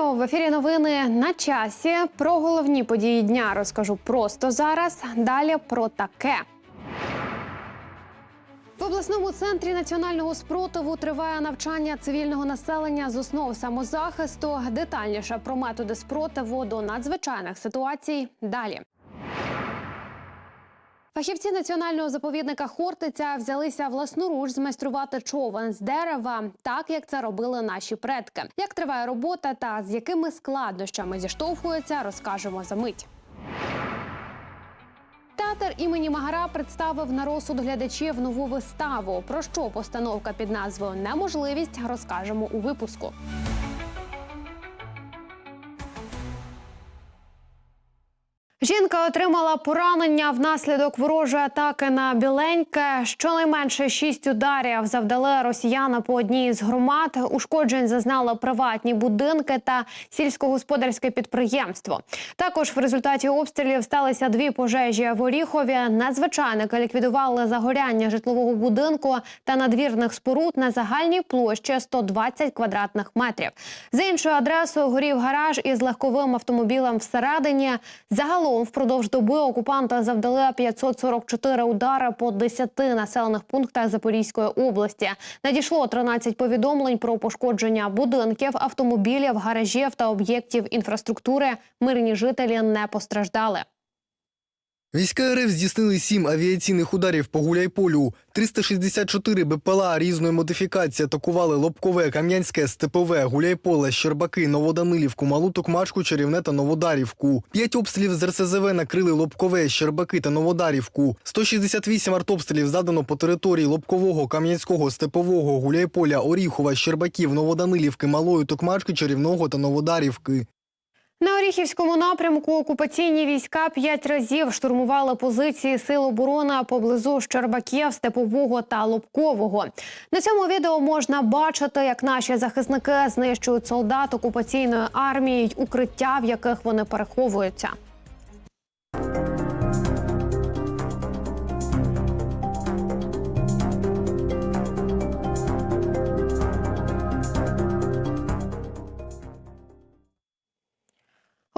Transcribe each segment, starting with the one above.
Вітаю в ефірі. Новини на часі. Про головні події дня розкажу просто зараз. Далі про таке. В обласному центрі національного спротиву триває навчання цивільного населення з основ самозахисту. Детальніше про методи спротиву до надзвичайних ситуацій. Далі. Фахівці національного заповідника Хортиця взялися власноруч змайструвати човен з дерева, так як це робили наші предки. Як триває робота та з якими складнощами зіштовхуються, розкажемо за мить. Театр імені Магара представив на розсуд глядачів нову виставу. Про що постановка під назвою Неможливість розкажемо у випуску. Жінка отримала поранення внаслідок ворожої атаки на біленьке. Щонайменше шість ударів завдали росіяни по одній з громад. Ушкоджень зазнали приватні будинки та сільськогосподарське підприємство. Також в результаті обстрілів сталися дві пожежі в Оріхові. Надзвичайники ліквідували загоряння житлового будинку та надвірних споруд на загальній площі 120 квадратних метрів. За іншою адресою горів гараж із легковим автомобілем всередині. Загалом впродовж доби окупанта завдали 544 удари по 10 населених пунктах Запорізької області. Надійшло 13 повідомлень про пошкодження будинків, автомобілів, гаражів та об'єктів інфраструктури. Мирні жителі не постраждали. Війська РФ здійснили сім авіаційних ударів по Гуляйполю. 364 БПЛА різної модифікації атакували Лобкове, Кам'янське, Степове, Гуляйполе, Щербаки, Новоданилівку, Малу Токмачку, Чарівне та Новодарівку. П'ять обстрілів з РСЗВ накрили Лобкове, Щербаки та Новодарівку. 168 артобстрілів задано по території Лобкового, Кам'янського, Степового, Гуляйполя, Оріхова, Щербаків, Новоданилівки, Малої Токмачки, Чарівного та Новодарівки. На Оріхівському напрямку окупаційні війська п'ять разів штурмували позиції сил оборони поблизу Щербаків, Степового та Лобкового. На цьому відео можна бачити, як наші захисники знищують солдат окупаційної армії й укриття, в яких вони переховуються.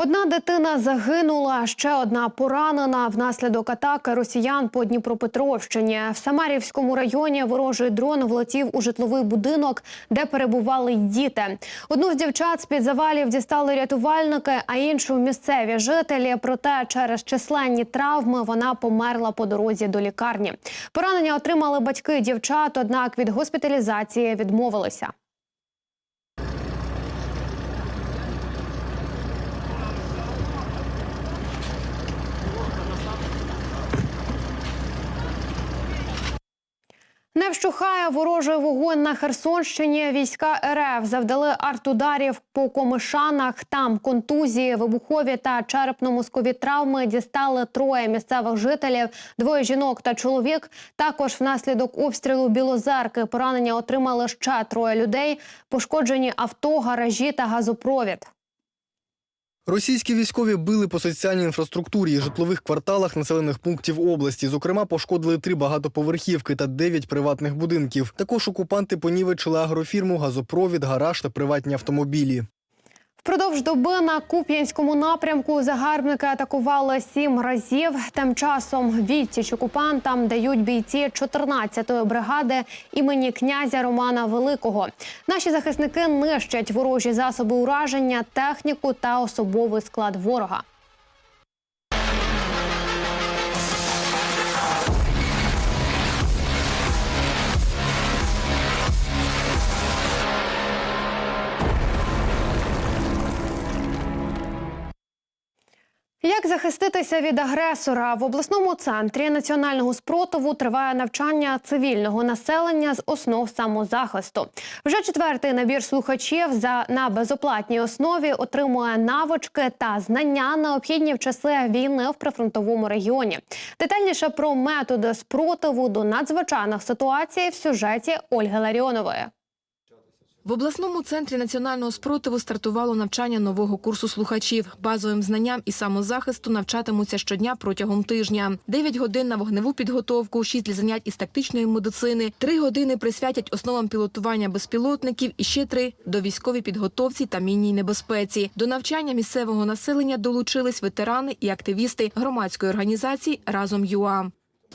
Одна дитина загинула, ще одна поранена внаслідок атаки росіян по Дніпропетровщині. В Самарівському районі ворожий дрон влетів у житловий будинок, де перебували діти. Одну з дівчат з під завалів дістали рятувальники, а іншу місцеві жителі. Проте через численні травми вона померла по дорозі до лікарні. Поранення отримали батьки дівчат, однак від госпіталізації відмовилися. Не вщухає ворожий вогонь на Херсонщині. Війська РФ завдали артударів по комишанах. Там контузії, вибухові та черепно-мозкові травми дістали троє місцевих жителів, двоє жінок та чоловік. Також внаслідок обстрілу Білозерки поранення отримали ще троє людей. Пошкоджені авто, гаражі та газопровід. Російські військові били по соціальній інфраструктурі і житлових кварталах населених пунктів області. Зокрема, пошкодили три багатоповерхівки та дев'ять приватних будинків. Також окупанти понівечили агрофірму, газопровід, гараж та приватні автомобілі. Впродовж доби на Куп'янському напрямку загарбники атакували сім разів. Тим часом відсіч окупантам дають бійці 14-ї бригади імені князя Романа Великого. Наші захисники нищать ворожі засоби ураження, техніку та особовий склад ворога. Як захиститися від агресора в обласному центрі національного спротиву триває навчання цивільного населення з основ самозахисту. Вже четвертий набір слухачів за на безоплатній основі отримує навички та знання, необхідні в часи війни в прифронтовому регіоні. Детальніше про методи спротиву до надзвичайних ситуацій в сюжеті Ольги Ларіонової. В обласному центрі національного спротиву стартувало навчання нового курсу слухачів. Базовим знанням і самозахисту навчатимуться щодня протягом тижня. 9 годин на вогневу підготовку, 6 занять із тактичної медицини, 3 години присвятять основам пілотування безпілотників і ще 3 – до військовій підготовці та мінній небезпеці. До навчання місцевого населення долучились ветерани і активісти громадської організації «Разом ЮА».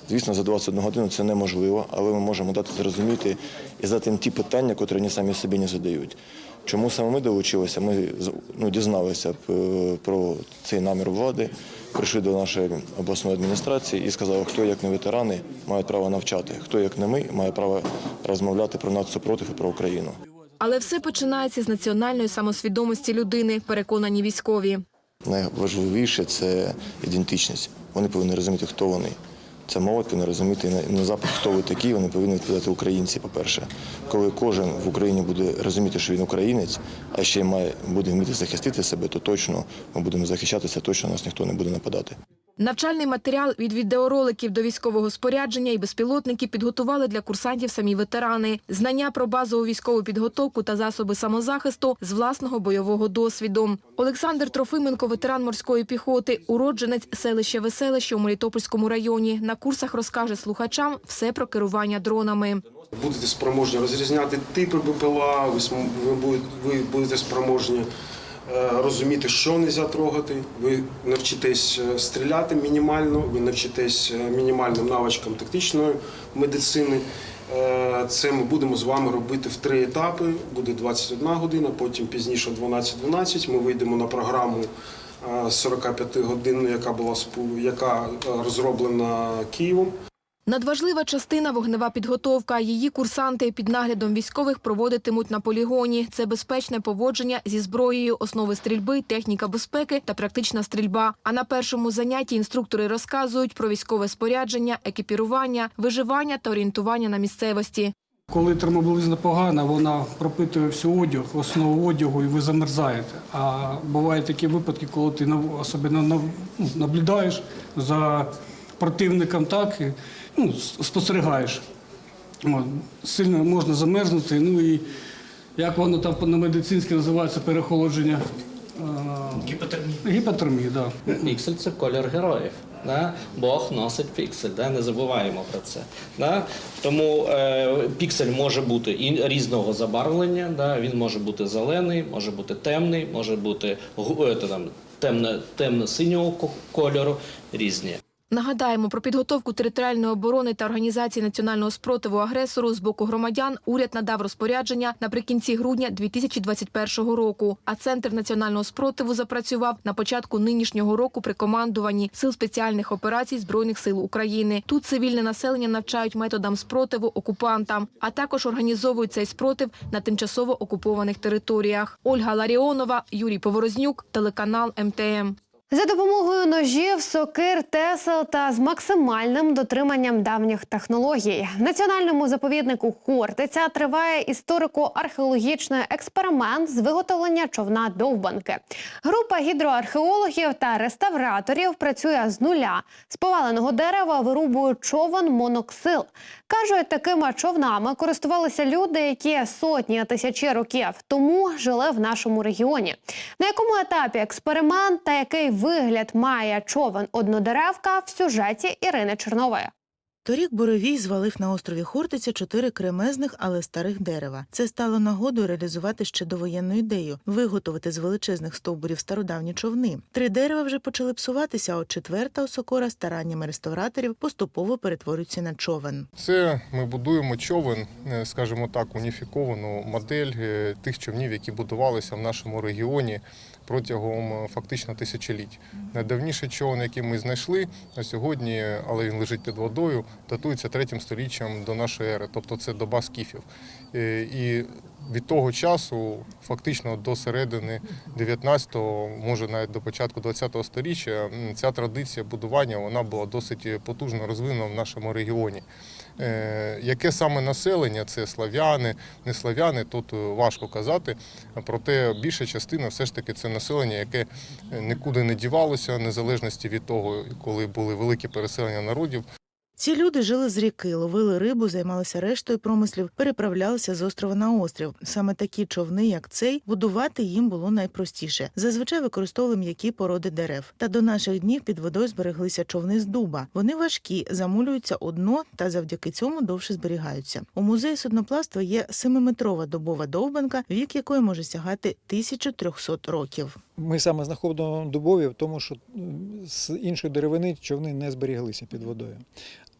Звісно, за 21 годину це неможливо, але ми можемо дати зрозуміти і задати їм ті питання, які вони самі собі не задають. Чому саме ми долучилися? Ми ну, дізналися е, про цей намір влади, прийшли до нашої обласної адміністрації і сказали, хто як не ветерани мають право навчати, хто як не ми має право розмовляти про нацсупротив і про Україну. Але все починається з національної самосвідомості людини, переконані військові. Найважливіше це ідентичність. Вони повинні розуміти, хто вони. Це молодь не розуміти на- запит, хто ви такі, вони повинні відповідати українці, по-перше. Коли кожен в Україні буде розуміти, що він українець, а ще й має буде вміти захистити себе, то точно ми будемо захищатися, точно нас ніхто не буде нападати. Навчальний матеріал від відеороликів до військового спорядження і безпілотники підготували для курсантів самі ветерани. Знання про базову військову підготовку та засоби самозахисту з власного бойового досвіду. Олександр Трофименко, ветеран морської піхоти, уродженець селища Веселище у Мелітопольському районі. На курсах розкаже слухачам все про керування дронами. будете спроможні розрізняти типи БПЛА, ви, будете, спроможні розуміти, що не можна трогати. Ви навчитесь е, стріляти мінімально, ви навчитесь е, мінімальним навичкам тактичної медицини. Е, Це ми будемо з вами робити в три етапи. Буде 21 година, потім пізніше 12-12. Ми вийдемо на програму е, 45 годин, яка була яка е, розроблена Києвом. Надважлива частина – вогнева підготовка. Її курсанти під наглядом військових проводитимуть на полігоні. Це безпечне поводження зі зброєю, основи стрільби, техніка безпеки та практична стрільба. А на першому занятті інструктори розказують про військове спорядження, екіпірування, виживання та орієнтування на місцевості. Коли термобілизна погана, вона пропитує всю одяг, основу одягу, і ви замерзаєте. А бувають такі випадки, коли ти особливо ну, наблюдаєш за противником, так ну, спостерігаєш. От, сильно можна замерзнути. Ну і як воно там на медицинське називається перехолодження? Гіпотермія. Гіпотермія, так. Да. Піксель це колір героїв. Да? Бог носить піксель, да? не забуваємо про це. Да? Тому е, піксель може бути і різного забарвлення, да? він може бути зелений, може бути темний, може бути е, там, темно, темно-синього кольору, різні. Нагадаємо, про підготовку територіальної оборони та організації національного спротиву агресору з боку громадян уряд надав розпорядження наприкінці грудня 2021 року. А центр національного спротиву запрацював на початку нинішнього року при командуванні сил спеціальних операцій збройних сил України. Тут цивільне населення навчають методам спротиву окупантам, а також організовують цей спротив на тимчасово окупованих територіях. Ольга Ларіонова, Юрій Поворознюк, телеканал МТМ. За допомогою ножів, сокир, тесел та з максимальним дотриманням давніх технологій в національному заповіднику Хортиця триває історико-археологічний експеримент з виготовлення човна довбанки. Група гідроархеологів та реставраторів працює з нуля. З поваленого дерева вирубують човен моноксил. Кажуть, такими човнами користувалися люди, які сотні тисячі років тому жили в нашому регіоні. На якому етапі експеримент та який вигляд має човен однодеревка в сюжеті Ірини Чернової. Торік Боровій звалив на острові Хортиця чотири кремезних, але старих дерева. Це стало нагодою реалізувати ще довоєнну ідею виготовити з величезних стовбурів стародавні човни. Три дерева вже почали псуватися, а от четверта осокора стараннями реставраторів поступово перетворюється на човен. Це ми будуємо човен, е, скажімо так, уніфіковану модель е, тих човнів, які будувалися в нашому регіоні протягом е, фактично тисячоліть. Найдавніший човен, який ми знайшли на сьогодні, але він лежить під водою, датується третім сторіччям до нашої ери, тобто це доба скіфів. Е, І від того часу, фактично до середини 19-го, може навіть до початку 20-го сторіччя, ця традиція будування вона була досить потужно розвинена в нашому регіоні. Е, Яке саме населення це слав'яни, не слав'яни, тут е, важко казати. Проте більша частина все ж таки це населення, яке е, нікуди не дівалося, незалежності від того, коли були великі переселення народів. Ці люди жили з ріки, ловили рибу, займалися рештою промислів, переправлялися з острова на острів. Саме такі човни, як цей, будувати їм було найпростіше. Зазвичай використовували м'які породи дерев. Та до наших днів під водою збереглися човни з дуба. Вони важкі, замулюються у дно та завдяки цьому довше зберігаються. У музеї судноплавства є семиметрова дубова довбанка, вік якої може сягати 1300 років. Ми саме знаходимо дубові, в тому що з іншої деревини човни не зберіглися під водою.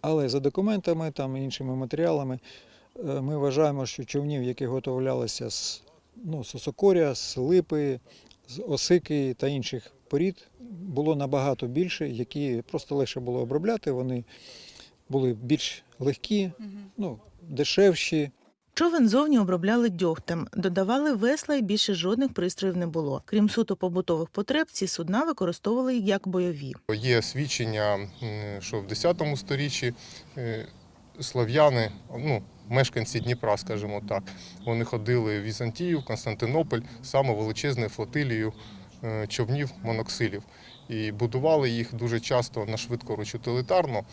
Але за документами та іншими матеріалами е, ми вважаємо, що човнів, які готовлялися з, ну, з з липи, з осики та інших порід, було набагато більше, які просто легше було обробляти. Вони були більш легкі, ну, дешевші. Човен зовні обробляли дьогтем, додавали весла і більше жодних пристроїв не було. Крім суто побутових потреб, ці судна використовували як бойові. Є свідчення, що в 10 сторіччі е, слав'яни, ну, мешканці Дніпра, скажімо так, вони ходили в Візантію, в Константинополь, саме величезною флотилією е, човнів моноксилів. І будували їх дуже часто на швидкоруч утилітарно,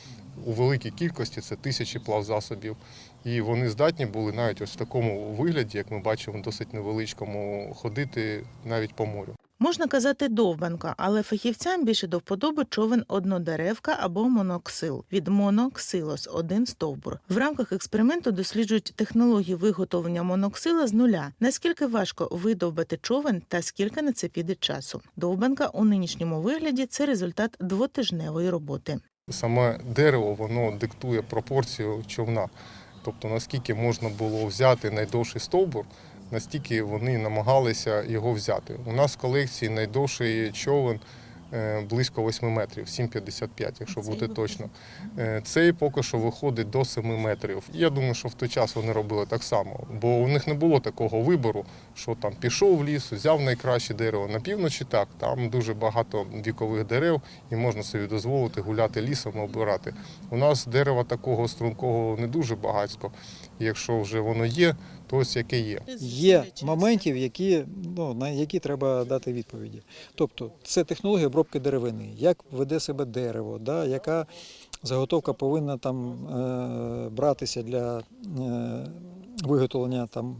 у великій кількості, це тисячі плавзасобів. І вони здатні були навіть ось в такому вигляді, як ми бачимо, досить невеличкому, ходити навіть по морю. Можна казати довбанка, але фахівцям більше до вподоби човен однодеревка або моноксил від моноксилос один стовбур. В рамках експерименту досліджують технології виготовлення моноксила з нуля. Наскільки важко видовбати човен та скільки на це піде часу. Довбанка у нинішньому вигляді це результат двотижневої роботи. Саме дерево воно диктує пропорцію човна. Тобто наскільки можна було взяти найдовший стовбур, настільки вони намагалися його взяти. У нас в колекції найдовший човен е, близько 8 метрів, 7,55, якщо бути точно. Е, Цей поки що виходить до 7 метрів. Я думаю, що в той час вони робили так само, бо у них не було такого вибору, що там пішов в ліс, взяв найкраще дерево. На півночі так, там дуже багато вікових дерев і можна собі дозволити гуляти лісом і обирати. У нас дерева такого стрункого не дуже багатько. Якщо вже воно є, то ось яке є. Є моментів, які, ну, на які треба дати відповіді. Тобто це технологія обробки деревини, як веде себе дерево, да, яка заготовка повинна там е, братися для е, виготовлення там,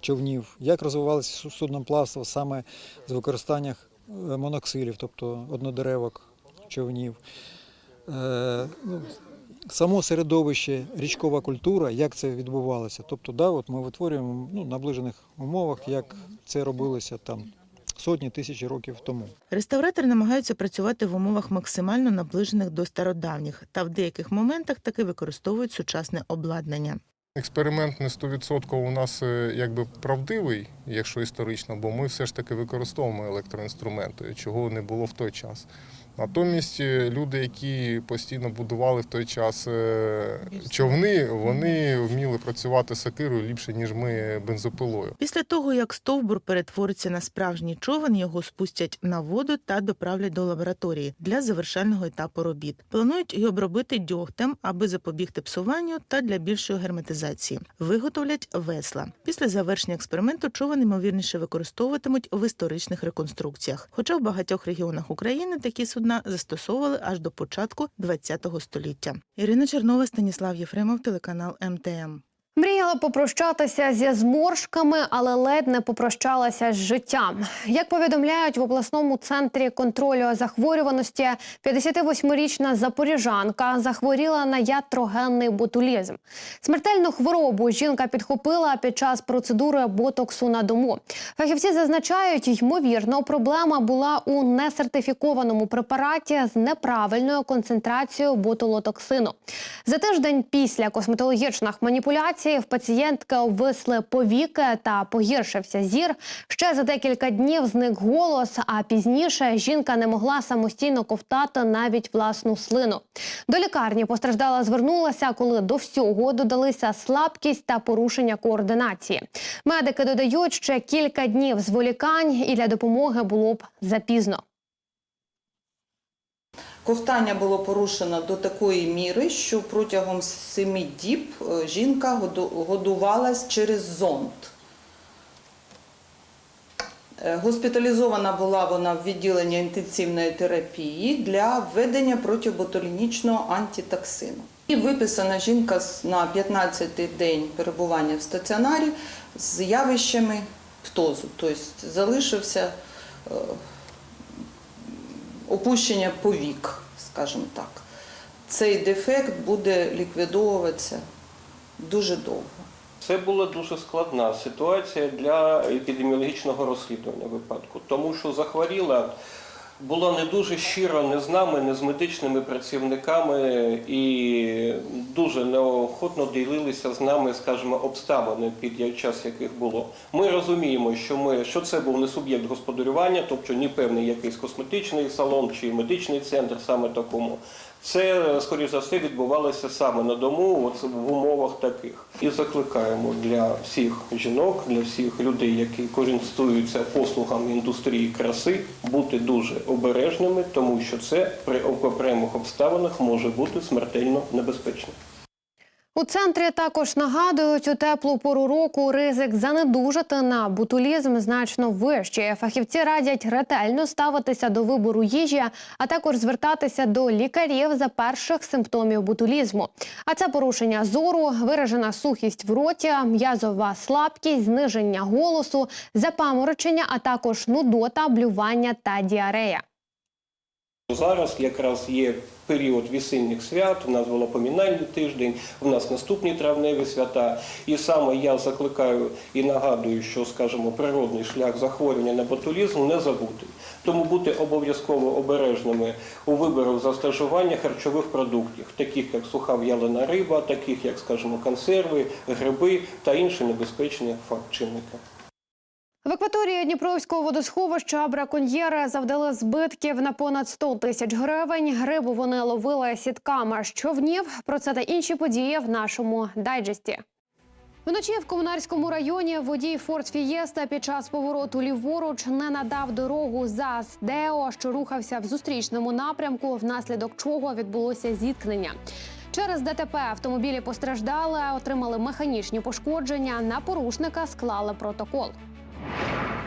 човнів, як розвивалося су- судноплавство саме з використанням е, моноксилів, тобто однодеревок човнів. Е, ну, само середовище, річкова культура, як це відбувалося. Тобто, да, от ми витворюємо ну, наближених умовах, як це робилося там сотні тисячі років тому. Реставратори намагаються працювати в умовах максимально наближених до стародавніх, та в деяких моментах таки використовують сучасне обладнання. Експеримент не 100% у нас е, якби правдивий, якщо історично, бо ми все ж таки використовуємо електроінструменти, чого не було в той час. Натомість е, люди, які постійно будували в той час е, човни, вони вміли працювати сокирою ліпше, ніж ми бензопилою. Після того, як стовбур перетвориться на справжній човен, його спустять на воду та доправлять до лабораторії для завершального етапу робіт. Планують й обробити дьогтем, аби запобігти псуванню та для більшої герметизації. Виготовлять весла. Після завершення експерименту човен ймовірніше використовуватимуть в історичних реконструкціях. Хоча в багатьох регіонах України такі судна застосовували аж до початку ХХ століття. Ірина Чернова, Станіслав Єфремов, телеканал МТМ. Мріяла попрощатися зі зморшками, але ледь не попрощалася з життям. Як повідомляють в обласному центрі контролю захворюваності, 58-річна запоріжанка захворіла на ятрогенний ботулізм. Смертельну хворобу жінка підхопила під час процедури ботоксу на дому. Фахівці зазначають, ймовірно, проблема була у несертифікованому препараті з неправильною концентрацією ботулотоксину. За тиждень після косметологічних маніпуляцій в пацієнтки повіки та погіршився зір. Ще за декілька днів зник голос, а пізніше жінка не могла самостійно ковтати навіть власну слину. До лікарні постраждала звернулася, коли до всього додалися слабкість та порушення координації. Медики додають, ще кілька днів зволікань і для допомоги було б запізно. Ковтання було порушено до такої міри, що протягом семи діб е, жінка годувалась через зонд. Е, Госпіталізована була вона в відділенні інтенсивної терапії для введення протиботулінічного антитоксину. І виписана жінка на 15-й день перебування в стаціонарі з явищами птозу, тобто залишився е, опущення повік, скажімо так. Цей дефект буде ліквідовуватися дуже довго. Це була дуже складна ситуація для епідеміологічного розслідування випадку, тому що захворіла була не дуже щиро не з нами, не з медичними працівниками і дуже неохотно ділилися з нами, скажімо, обставини, під час яких було. Ми розуміємо, що ми що це був не суб'єкт господарювання, тобто ні певний якийсь косметичний салон чи медичний центр саме такому. Це, скоріш за все, відбувалося саме на дому, от в умовах таких. І закликаємо для всіх жінок, для всіх людей, які користуються послугами індустрії краси, бути дуже обережними, тому що це при окремих обставинах може бути смертельно небезпечно. У центрі також нагадують у теплу пору року ризик занедужати на ботулізм значно вищий. Фахівці радять ретельно ставитися до вибору їжі, а також звертатися до лікарів за перших симптомів ботулізму. А це порушення зору, виражена сухість в роті, м'язова слабкість, зниження голосу, запаморочення, а також нудота, блювання та діарея. Зараз якраз є період весінніх свят, у нас було помінальний тиждень, у нас наступні травневі свята. І саме я закликаю і нагадую, що, скажімо, природний шлях захворювання на ботулізм не забути. Тому бути обов'язково обережними у виборах застажування харчових продуктів, таких як суха в'ялена риба, таких як, скажімо, консерви, гриби та інші небезпечні факт-чинники. В акваторії Дніпровського водосховища браконьєри завдали збитків на понад 100 тисяч гривень. Грибу вони ловили сітками з човнів. Про це та інші події в нашому дайджесті. Вночі в Комунарському районі водій Форд Фієста під час повороту ліворуч не надав дорогу ЗАЗ Део, що рухався в зустрічному напрямку, внаслідок чого відбулося зіткнення. Через ДТП автомобілі постраждали, отримали механічні пошкодження. На порушника склали протокол. あ。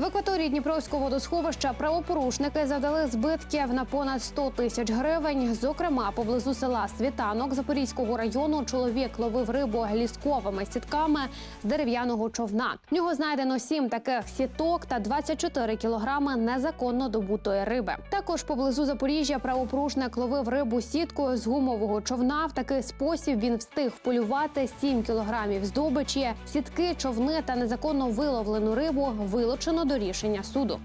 В акваторії Дніпровського водосховища правопорушники завдали збитків на понад 100 тисяч гривень. Зокрема, поблизу села Світанок Запорізького району чоловік ловив рибу лісковими сітками з дерев'яного човна. В нього знайдено сім таких сіток та 24 кілограми незаконно добутої риби. Також поблизу Запоріжжя правопорушник ловив рибу сіткою з гумового човна. В такий спосіб він встиг вполювати 7 кілограмів здобичі, сітки, човни та незаконно виловлену рибу вилучено до рішення суду.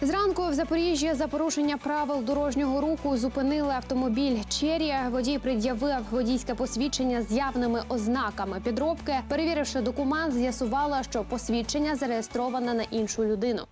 Зранку в Запоріжжі за порушення правил дорожнього руху зупинили автомобіль Черія. Водій пред'явив водійське посвідчення з явними ознаками підробки. Перевіривши документ, з'ясувала, що посвідчення зареєстроване на іншу людину.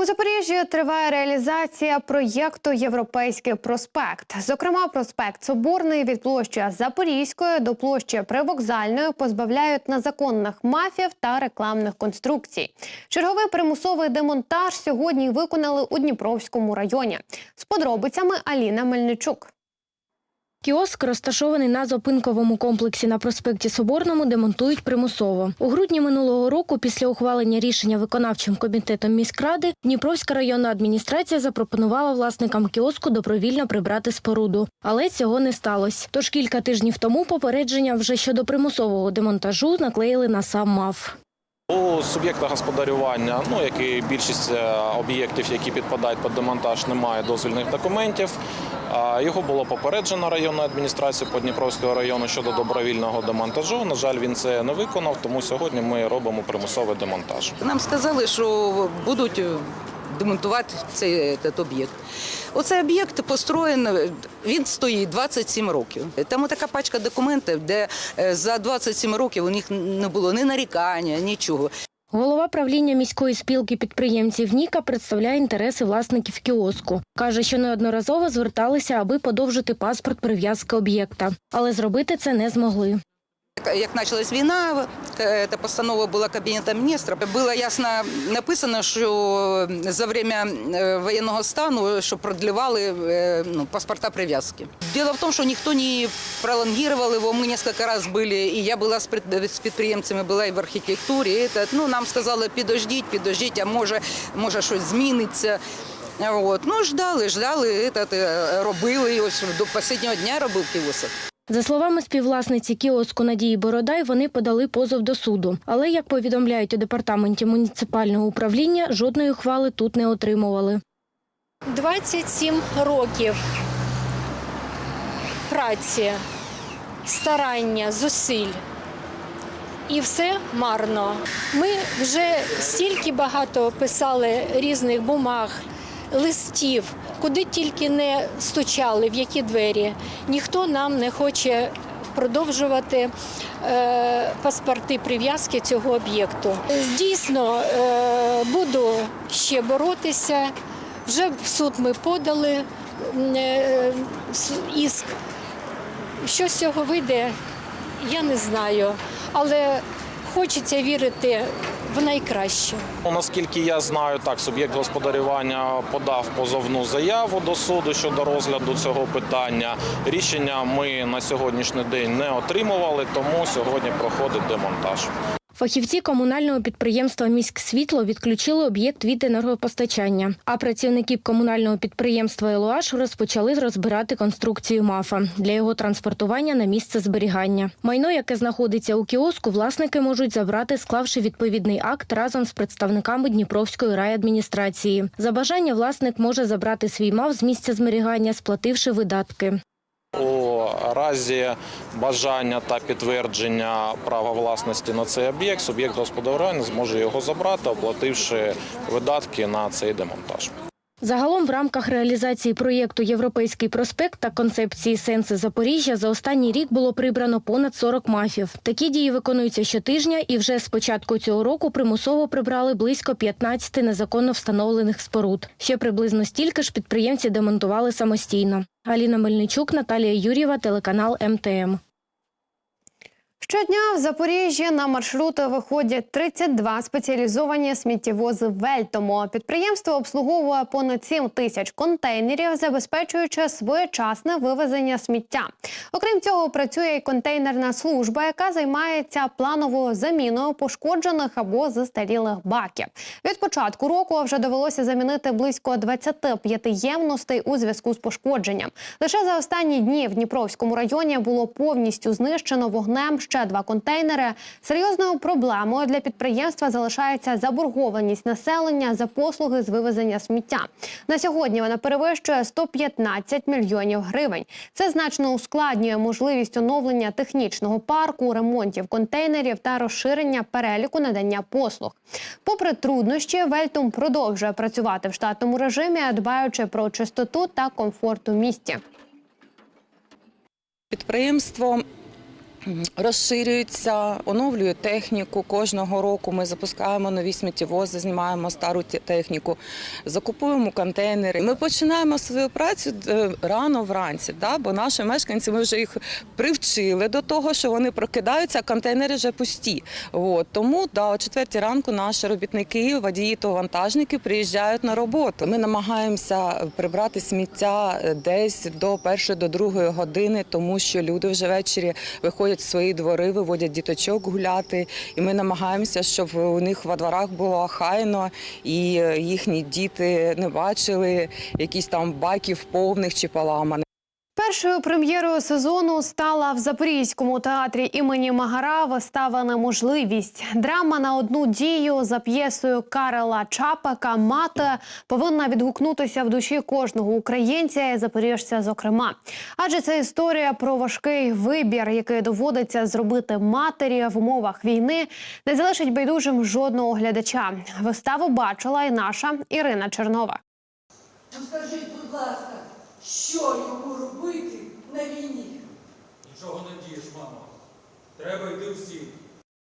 У Запоріжжі триває реалізація проєкту Європейський проспект. Зокрема, проспект Соборний від площі Запорізької до площі Привокзальної позбавляють незаконних мафів та рекламних конструкцій. Черговий примусовий демонтаж сьогодні виконали у Дніпровському районі. З подробицями Аліна Мельничук. Кіоск, розташований на зупинковому комплексі на проспекті Соборному, демонтують примусово. У грудні минулого року, після ухвалення рішення виконавчим комітетом міськради, Дніпровська районна адміністрація запропонувала власникам кіоску добровільно прибрати споруду. Але цього не сталося. Тож кілька тижнів тому попередження вже щодо примусового демонтажу наклеїли на сам МАФ. У суб'єкта господарювання, ну як і більшість е, об'єктів, які підпадають під демонтаж, немає дозвільних документів. Його було попереджено районною адміністрацією Подніпровського району щодо добровільного демонтажу. На жаль, він це не виконав, тому сьогодні ми робимо примусовий демонтаж. Нам сказали, що будуть демонтувати цей этот об'єкт. Оцей об'єкт построєний, він стоїть 27 років. Там така пачка документів, де е, за 27 років у них не було ні нарікання, нічого. Голова правління міської спілки підприємців Ніка представляє інтереси власників кіоску. Каже, що неодноразово зверталися, аби подовжити паспорт прив'язки об'єкта, але зробити це не змогли. Як почалась війна, е, ця постанова була Кабінетом міністрів. Було ясно написано, що за время е, воєнного стану, що продлевали е, ну, паспорта прив'язки. Дело в тому, що ніхто не пролонгував його. Ми кілька разів були, і я була з підприємцями, була і в архітектурі. І це, ну, нам сказали, підождіть, підождіть, а може, може щось зміниться. От. Ну, ждали, ждали, це, е, робили. І ось до останнього дня робив кіосок. За словами співвласниці кіоску Надії Бородай, вони подали позов до суду. Але, як повідомляють у департаменті муніципального управління, жодної ухвали тут не отримували. 27 років праці, старання, зусиль. І все марно. Ми вже стільки багато писали різних бумаг, листів, куди тільки не стучали, в які двері. Ніхто нам не хоче продовжувати е, паспорти прив'язки цього об'єкту. Дійсно, е, буду ще боротися. Вже в суд ми подали е, іск. Що з цього вийде, я не знаю. Але хочеться вірити в найкраще. Ну, Наскільки я знаю, так суб'єкт господарювання подав позовну заяву до суду щодо розгляду цього питання. Рішення ми на сьогоднішній день не отримували, тому сьогодні проходить демонтаж. Фахівці комунального підприємства «Міськсвітло» відключили об'єкт від енергопостачання, а працівники комунального підприємства «Елуаш» розпочали розбирати конструкцію МАФа для його транспортування на місце зберігання. Майно, яке знаходиться у кіоску, власники можуть забрати, склавши відповідний акт разом з представниками Дніпровської райадміністрації. За бажання власник може забрати свій МАФ з місця зберігання, сплативши видатки. У разі бажання та підтвердження права власності на цей об'єкт, суб'єкт господарювання зможе його забрати, оплативши видатки на цей демонтаж. Загалом в рамках реалізації проєкту Європейський проспект та концепції Сенси Запоріжжя за останній рік було прибрано понад 40 мафів. Такі дії виконуються щотижня, і вже з початку цього року примусово прибрали близько 15 незаконно встановлених споруд. Ще приблизно стільки ж підприємці демонтували самостійно. Аліна Мельничук, Наталія Юрєва, телеканал МТМ. Щодня в Запоріжжі на маршрути виходять 32 спеціалізовані сміттєвози Вельтомо. Підприємство обслуговує понад 7 тисяч контейнерів, забезпечуючи своєчасне вивезення сміття. Окрім цього, працює й контейнерна служба, яка займається плановою заміною пошкоджених або застарілих баків. Від початку року вже довелося замінити близько 25 ємностей у зв'язку з пошкодженням. Лише за останні дні в Дніпровському районі було повністю знищено вогнем ще два контейнери. Серйозною проблемою для підприємства залишається заборгованість населення за послуги з вивезення сміття. На сьогодні вона перевищує 115 мільйонів гривень. Це значно ускладнює можливість оновлення технічного парку, ремонтів контейнерів та розширення переліку надання послуг. Попри труднощі, Вельтум продовжує працювати в штатному режимі, дбаючи про чистоту та комфорт у місті. Підприємство м, розширюється, оновлює техніку. Кожного року ми запускаємо нові сміттєвози, знімаємо стару техніку, закупуємо контейнери. Ми починаємо свою працю е, рано вранці, да? бо наші мешканці ми вже їх привчили до того, що вони прокидаються, а контейнери вже пусті. От. Тому да, о четвертій ранку наші робітники, водії та вантажники приїжджають на роботу. Ми намагаємося прибрати сміття е, десь до першої, до другої години, тому що люди вже ввечері виходять в свої двори, виводять діточок гуляти. І ми намагаємося, щоб у них во дворах було хайно і е, їхні діти не бачили якісь там баків повних чи поламаних. Першою прем'єрою сезону стала в Запорізькому театрі імені Магара вистава «Неможливість». Драма на одну дію за п'єсою Карела Чапака «Мати» повинна відгукнутися в душі кожного українця і запоріжця зокрема. Адже це історія про важкий вибір, який доводиться зробити матері в умовах війни, не залишить байдужим жодного глядача. Виставу бачила і наша Ірина Чернова. Ну скажіть, будь ласка, що йому робити на війні? Нічого не дієш, мамо. Треба йти всім.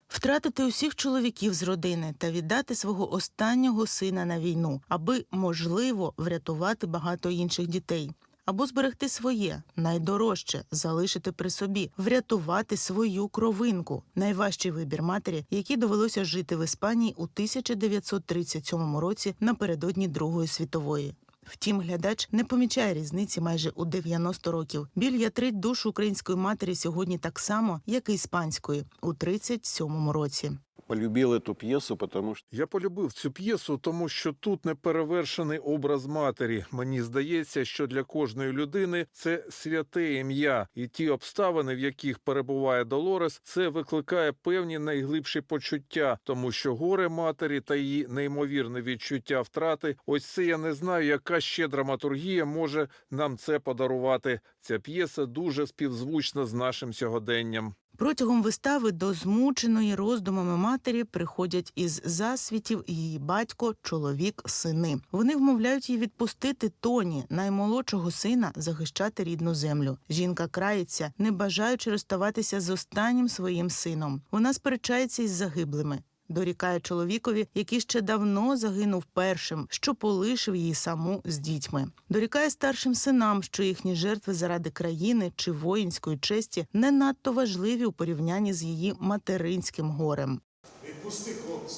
Втратити усіх чоловіків з родини та віддати свого останнього сина на війну, аби можливо врятувати багато інших дітей. або зберегти своє найдорожче, залишити при собі, врятувати свою кровинку. Найважчий вибір матері, якій довелося жити в Іспанії у 1937 році напередодні Другої світової. Втім, глядач не помічає різниці майже у 90 років. Біль ятрить душу української матері сьогодні так само, як і іспанської у 37 році. Полюбил эту пьесу, потому что Я полюбив цю п'єсу, тому що тут неперевершений образ матері. Мені здається, що для кожної людини це святе ім'я, і ті обставини, в яких перебуває Долорес, це викликає певні найглибші почуття, тому що горе матері та її неймовірне відчуття втрати. Ось це я не знаю, яка ще драматургія може нам це подарувати. Ця п'єса дуже співзвучна з нашим сьогоденням. Протягом вистави до змученої роздумами матері приходять із засвітів її батько, чоловік, сини. Вони вмовляють її відпустити Тоні, наймолодшого сина, захищати рідну землю. Жінка крається, не бажаючи розставатися з останнім своїм сином. Вона сперечається із загиблими. Дорікає чоловікові, який ще давно загинув першим, що полишив її саму з дітьми. Дорікає старшим синам, що їхні жертви заради країни чи воїнської честі не надто важливі у порівнянні з її материнським горем. Відпусти хлопця.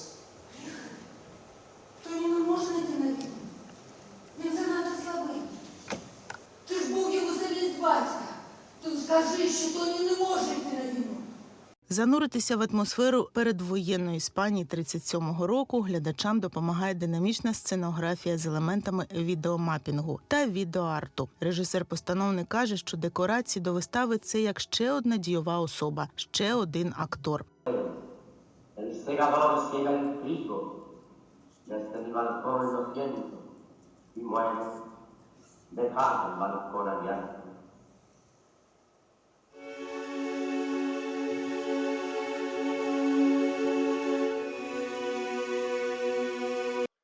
Тоні не може йти на війну. Він занадто слабий. Ти ж був його замість батька. То скажи, що Тоні не може йти на війну. Зануритися в атмосферу передвоєнної Іспанії 37-го року глядачам допомагає динамічна сценографія з елементами відеомапінгу та відеоарту. Режисер-постановник каже, що декорації до вистави це як ще одна дієва особа, ще один актор.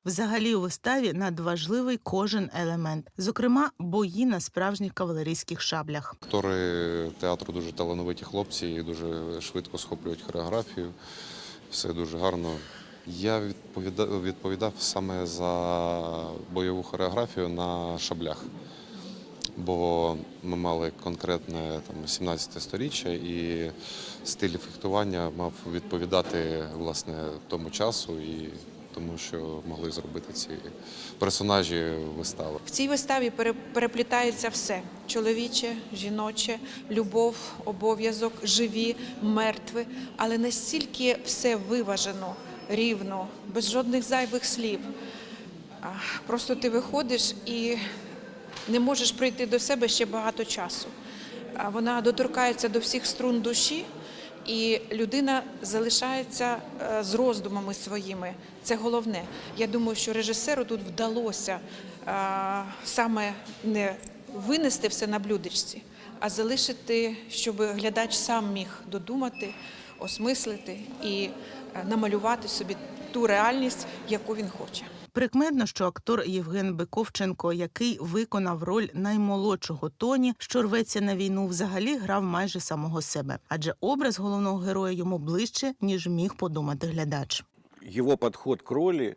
Взагалі у виставі надважливий кожен елемент, зокрема бої на справжніх кавалерійських шаблях. Актори театру дуже талановиті хлопці і дуже швидко схоплюють хореографію. Все дуже гарно. Я відповідав, відповідав саме за бойову хореографію на шаблях, бо ми мали конкретне там, 17 сторіччя і стиль фехтування мав відповідати власне тому часу і тому, що могли зробити ці персонажі вистави. В цій виставі пере- переплітається все: чоловіче, жіноче, любов, обов'язок, живі, мертві, але настільки все виважено, рівно, без жодних зайвих слів. Просто ти виходиш і не можеш прийти до себе ще багато часу. Вона доторкається до всіх струн душі, і людина залишається е, з роздумами своїми. Це головне. Я думаю, що режисеру тут вдалося е, саме не винести все на блюдечці, а залишити, щоб глядач сам міг додумати, осмислити і е, намалювати собі ту реальність, яку він хоче. Прикметно, що актор Євген Биковченко, який виконав роль наймолодшого Тоні, що рветься на війну, взагалі грав майже самого себе, адже образ головного героя йому ближче, ніж міг подумати глядач. Його підход к роли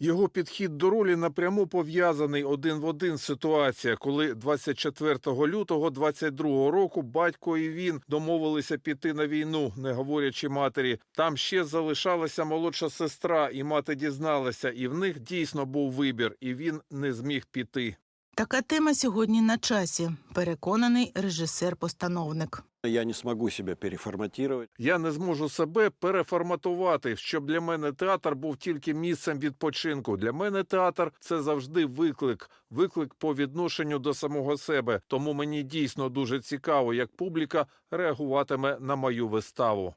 Його підхід до ролі напряму пов'язаний один в один з ситуація, коли 24 лютого 22 року батько і він домовилися піти на війну, не говорячи матері. Там ще залишалася молодша сестра, і мати дізналася, і в них дійсно був вибір, і він не зміг піти. Така тема сьогодні на часі. Переконаний режисер-постановник. Я не смогу себя переформатировать. Я не зможу себе переформатувати, щоб для мене театр був тільки місцем відпочинку. Для мене театр це завжди виклик, виклик по відношенню до самого себе. Тому мені дійсно дуже цікаво, як публіка реагуватиме на мою виставу.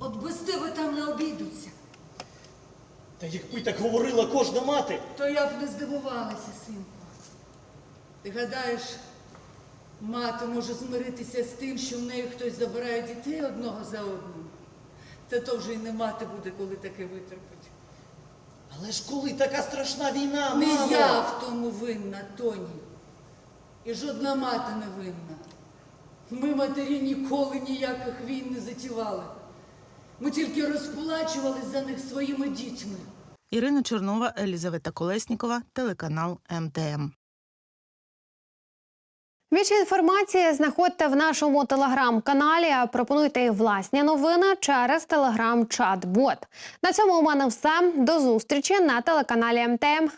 От без тебе там не обійдуться. Та якби так говорила кожна мати. То я б не здивувалася, синку. Ти гадаєш, мати може змиритися з тим, що в неї хтось забирає дітей одного за одним. Та то вже й не мати буде, коли таке витерпить. Але ж коли така страшна війна, Не я в тому винна, Тоні. І жодна мати не винна. Ми, матері, ніколи ніяких війн не затівали. Ми тільки розплачувались за них своїми дітьми. Ірина Чернова, Елізавета Колеснікова, телеканал МТМ. Більше інформації знаходьте в нашому телеграм-каналі. Пропонуйте власні новини через телеграм-чат-бот. На цьому у мене все. До зустрічі на телеканалі МТМ.